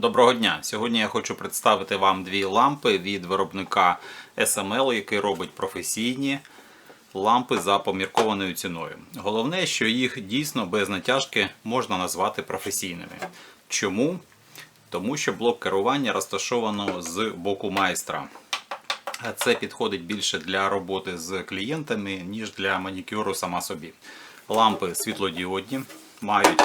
Доброго дня! Сьогодні я хочу представити вам дві лампи від виробника SML, який робить професійні лампи за поміркованою ціною. Головне, що їх дійсно без натяжки можна назвати професійними. Чому? Тому що блок керування розташовано з боку майстра. Це підходить більше для роботи з клієнтами, ніж для манікюру сама собі. Лампи світлодіодні, мають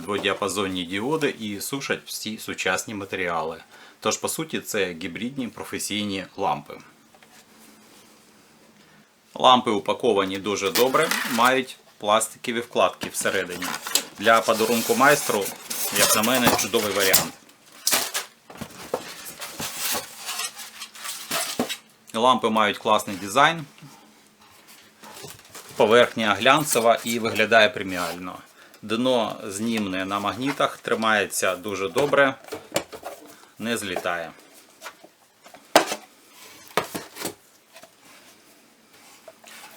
дводіапазонні діоди і сушать всі сучасні матеріали. Тож, по суті, це гібридні професійні лампи. Лампи упаковані дуже добре, мають пластикові вкладки всередині. Для подарунку майстру, як на мене, чудовий варіант. Лампи мають класний дизайн. Поверхня глянцева і виглядає преміально. Дно знімне на магнітах, тримається дуже добре, не злітає.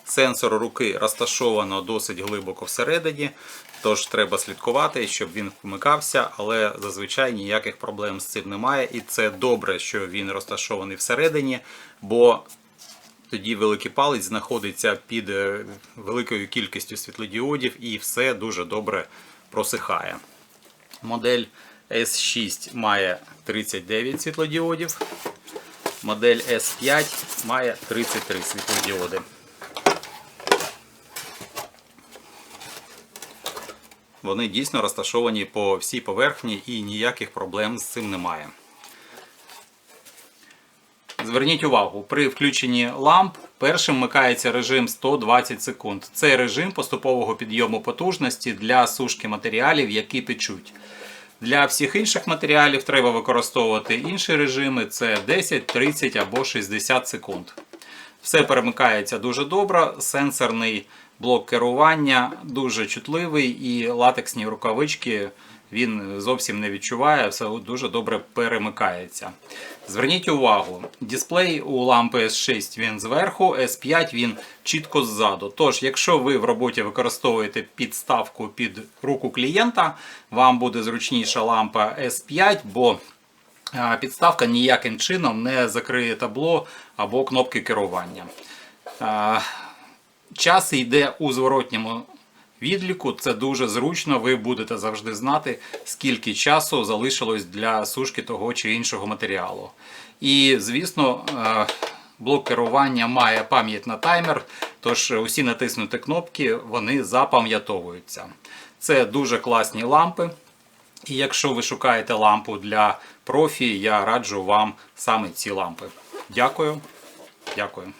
Сенсор руки розташовано досить глибоко всередині, тож треба слідкувати, щоб він вмикався, але зазвичай ніяких проблем з цим немає. І це добре, що він розташований всередині, бо тоді великий палець знаходиться під е, великою кількістю світлодіодів і все дуже добре просихає. Модель S6 має 39 світлодіодів, модель S5 має 33 світлодіоди. Вони дійсно розташовані по всій поверхні і ніяких проблем з цим немає. Зверніть увагу, при включенні ламп першим вмикається режим 120 секунд. Це режим поступового підйому потужності для сушки матеріалів, які печуть. Для всіх інших матеріалів треба використовувати інші режими: це 10, 30 або 60 секунд. Все перемикається дуже добре, сенсорний блок керування дуже чутливий і латексні рукавички він зовсім не відчуває, все дуже добре перемикається. Зверніть увагу, дисплей у лампи S6 він зверху, S5 він чітко ззаду. Тож, якщо ви в роботі використовуєте підставку під руку клієнта, вам буде зручніша лампа S5, бо підставка ніяким чином не закриє табло або кнопки керування. Час йде у зворотньому відліку. Це дуже зручно. Ви будете завжди знати, скільки часу залишилось для сушки того чи іншого матеріалу. І, звісно, е, блок керування має пам'ять на таймер, тож усі натиснуті кнопки вони запам'ятовуються. Це дуже класні лампи. І якщо ви шукаєте лампу для профі, я раджу вам саме ці лампи. Дякую. Дякую.